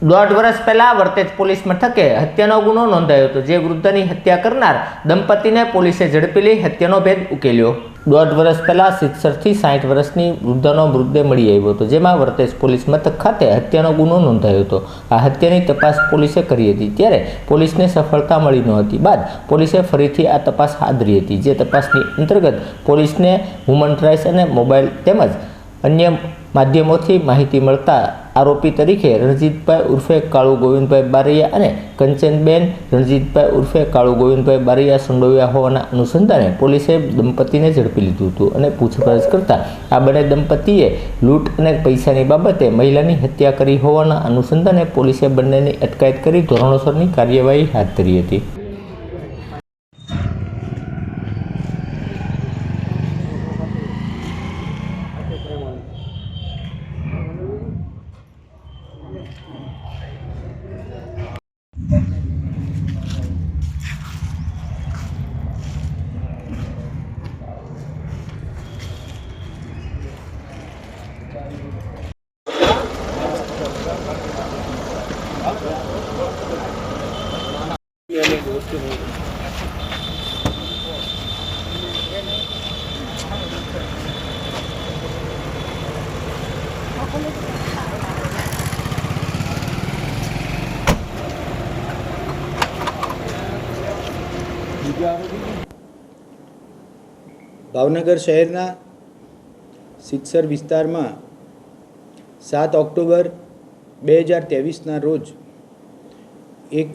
દોઢ વર્ષ પહેલા વર્તેજ પોલીસ મથકે હત્યાનો ગુનો નોંધાયો હતો. જે વૃદ્ધની હત્યા કરનાર દંપતીને પોલીસે ઝડપી લઈ હત્યાનો ભેદ ઉકેલ્યો. દોઢ વર્ષ પહેલા સિત્સરથી સાઠ વર્ષની વૃદ્ધનો મૃતદેહ મળી આવ્યો હતો, જેમાં વર્તેજ પોલીસ મથક ખાતે હત્યાનો ગુનો નોંધાયો હતો. આ હત્યાની તપાસ પોલીસે કરી હતી, ત્યારે પોલીસને સફળતા મળી ન હતી. બાદ પોલીસે ફરીથી આ તપાસ હાથ ધરી હતી, જે તપાસની અંતર્ગત પોલીસને હ્યુમન રાઇટ્સ અને મોબાઈલ તેમજ અન્ય માધ્યમોથી માહિતી મળતા આરોપી તરીકે રણજીતભાઈ ઉર્ફે કાળુ ગોવિંદભાઈ બારૈયા અને કંચનબેન રણજીતભાઈ ઉર્ફે કાળુ ગોવિંદભાઈ બારૈયા સંડોવ્યા હોવાના અનુસંધાને પોલીસે દંપતીને ઝડપી લીધું હતું અને પૂછપરછ કરતાં આ બંને દંપતીએ લૂંટ અને પૈસાની બાબતે મહિલાની હત્યા કરી હોવાના અનુસંધાને પોલીસે બંનેની અટકાયત કરી ધોરણોસરની કાર્યવાહી હાથ ધરી હતી. ભાવનગર શહેરના સિક્સર વિસ્તારમાં સાત ઓક્ટોબર બે હજાર ત્રેવીસના રોજ એક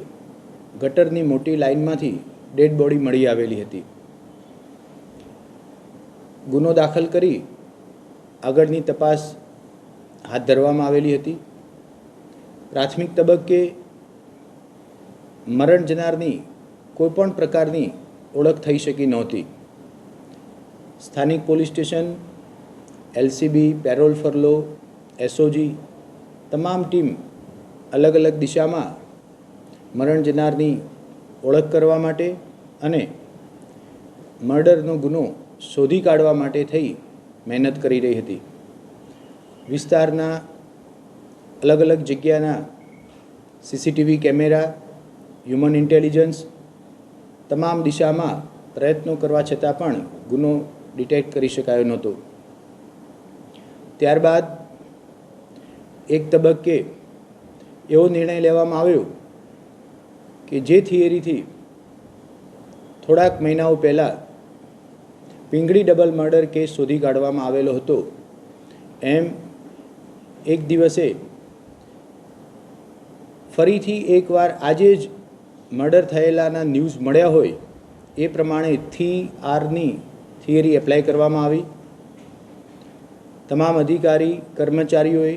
ગટરની મોટી લાઇનમાંથી ડેડ બોડી મળી આવેલી હતી. ગુનો દાખલ કરી આગળની તપાસ હાથ ધરવામાં આવેલી હતી. પ્રાથમિક તબક્કે મરણ જનારની કોઈપણ પ્રકારની ઓળખ થઈ શકી નહોતી. સ્થાનિક police station, LCB, parole furlough, SOG, તમામ ટીમ અલગ અલગ દિશામાં મરણ જનારની ઓળખ કરવા માટે અને મર્ડરનો ગુનો શોધી કાઢવા માટે થઈ મહેનત કરી રહી હતી. વિસ્તારના અલગ અલગ જગ્યાના સીસીટીવી કેમેરા, હ્યુમન ઇન્ટેલિજન્સ તમામ દિશામાં પ્રયત્નો કરવા છતાં પણ ગુનો ડિટેક્ટ કરી શકાયો નહોતો. ત્યારબાદ એક તબક્કે એવો નિર્ણય લેવામાં આવ્યો કે જે થિયરીથી થોડાક મહિનાઓ પહેલાં પિંગળી ડબલ મર્ડર કેસ શોધી કાઢવામાં આવેલો હતો, એમ એક દિવસે ફરીથી એકવાર આજે જ મર્ડર થયેલાના ન્યૂઝ મળ્યા હોય, એ પ્રમાણે થી આરની થિયરી એપ્લાય કરવામાં આવી. તમામ અધિકારી, કર્મચારીઓએ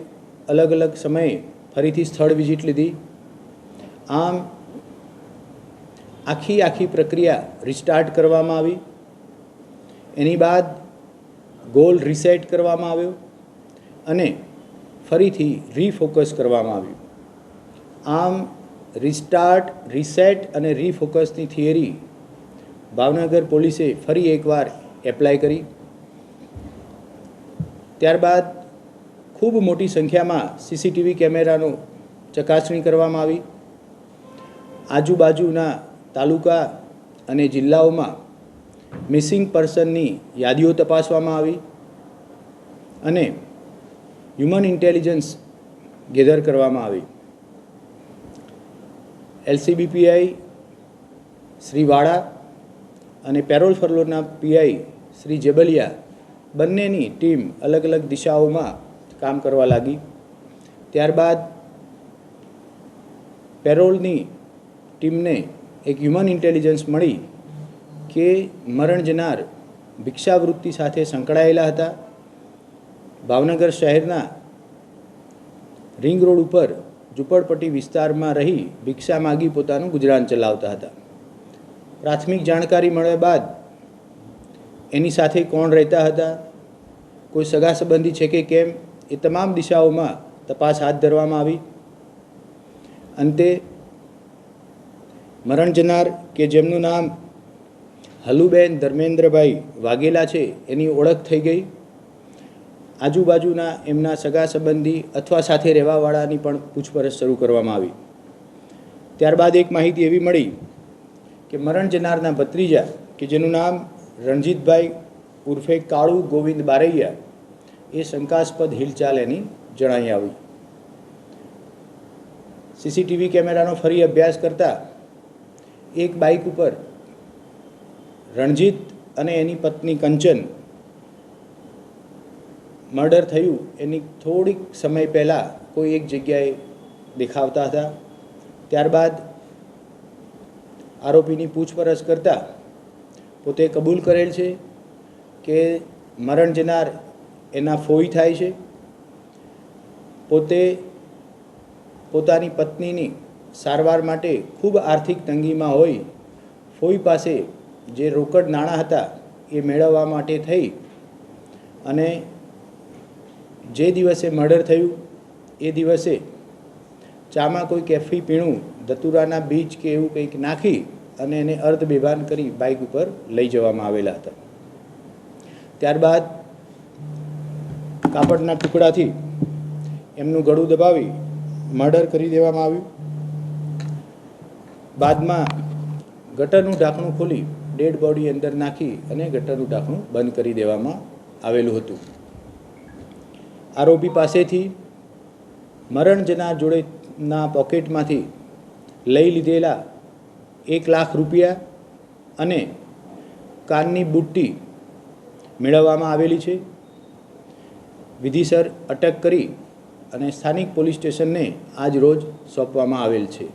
અલગ અલગ સમયે ફરીથી સ્થળ વિઝિટ લીધી. આમ આખી આખી પ્રક્રિયા રિસ્ટાર્ટ કરવામાં આવી. એની બાદ ગોલ રિસેટ કરવામાં આવ્યો અને ફરીથી રીફોકસ કરવામાં આવ્યું. આમ રિસ્ટાર્ટ રિસેટ અને રીફોકસની થિયરી ભાવનગર પોલીસે ફરી એકવાર એપ્લાય કરી. ત્યારબાદ ખૂબ મોટી સંખ્યામાં સીસીટીવી કેમેરાનો ચકાસણી કરવામાં આવી. આજુબાજુના તાલુકા અને જિલ્લાઓમાં મિસિંગ પર્સનની યાદીઓ તપાસવામાં આવી અને હ્યુમન ઇન્ટેલિજન્સ ગેધર કરવામાં આવી. એલસીબી પીઆઈ શ્રી વાડા અને પેરોલ ફરલોના પીઆઈ શ્રી જેબલિયા બંનેની ટીમ અલગ અલગ દિશાઓમાં કામ કરવા લાગી. ત્યારબાદ પેરોલની ટીમને એક હ્યુમન ઇન્ટેલિજન્સ મળી કે મરણ જનાર ભિક્ષાવૃત્તિ સાથે સંકળાયેલા હતા. ભાવનગર શહેરના રિંગ રોડ ઉપર ઝૂંપડપટ્ટી વિસ્તારમાં રહી ભિક્ષા માગી પોતાનું ગુજરાન ચલાવતા હતા. પ્રાથમિક જાણકારી મળ્યા બાદ એની સાથે કોણ રહેતા હતા, કોઈ સગા સંબંધી છે કે કેમ, એ તમામ દિશાઓમાં તપાસ હાથ ધરવામાં આવી. અંતે મરણ જનાર કે જેમનું નામ હલુબેન ધર્મેન્દ્રભાઈ વાઘેલા છે, એની ઓળખ થઈ ગઈ. આજુબાજુના એમના સગા સંબંધી અથવા સાથે રહેવાવાળાની પણ પૂછપરછ શરૂ કરવામાં આવી. ત્યારબાદ એક માહિતી એવી મળી કે મરણ જનારના ભત્રીજા, કે જેનું નામ રણજીતભાઈ ઉર્ફે કાળુ ગોવિંદ બારૈયા, એ શંકાસ્પદ હિલચાલ એની જણાઈ આવી. સીસીટીવી કેમેરાનો ફરી અભ્યાસ કરતાં એક બાઇક ઉપર રણજીત અને એની પત્ની કંચન મર્ડર થયું. એની થોડીક સમય પહેલાં કોઈ એક જગ્યાએ દેખાવતા હતા. ત્યારબાદ આરોપીની પૂછપરછ કરતાં પોતે કબૂલ કરેલ છે કે મરણ જનાર એના ફોઈ થાય છે. પોતે પોતાની પત્નીની સારવાર માટે ખૂબ આર્થિક તંગીમાં હોય, ફોઈ પાસે જે રોકડ નાણાં હતા એ મેળવવા માટે થઈ અને જે દિવસે મર્ડર થયું, એ દિવસે ચામાં કોઈ કેફી પીણું, દતુરાના બીજ કે એવું કંઈક નાખી અને એને અર્ધ બેભાન કરી બાઇક ઉપર લઈ જવામાં આવેલા હતા. ત્યારબાદ કાપડના ટુકડાથી એમનું ગળું દબાવી મર્ડર કરી દેવામાં આવ્યું. બાદમાં ગટરનું ઢાંકણું ખોલી ડેડ બોડી અંદર નાખી અને ગટરનું ઢાંકણું બંધ કરી દેવામાં આવેલું હતું. આરોપી પાસેથી મરણ જનાર જોડેના પોકેટમાંથી લઈ લીધેલા એક લાખ રૂપિયા અને કાનની બુટ્ટી મેળવવામાં આવેલી છે. વિધિસર અટક કરી અને સ્થાનિક પોલીસ સ્ટેશનને આજ રોજ સોંપવામાં આવેલ છે.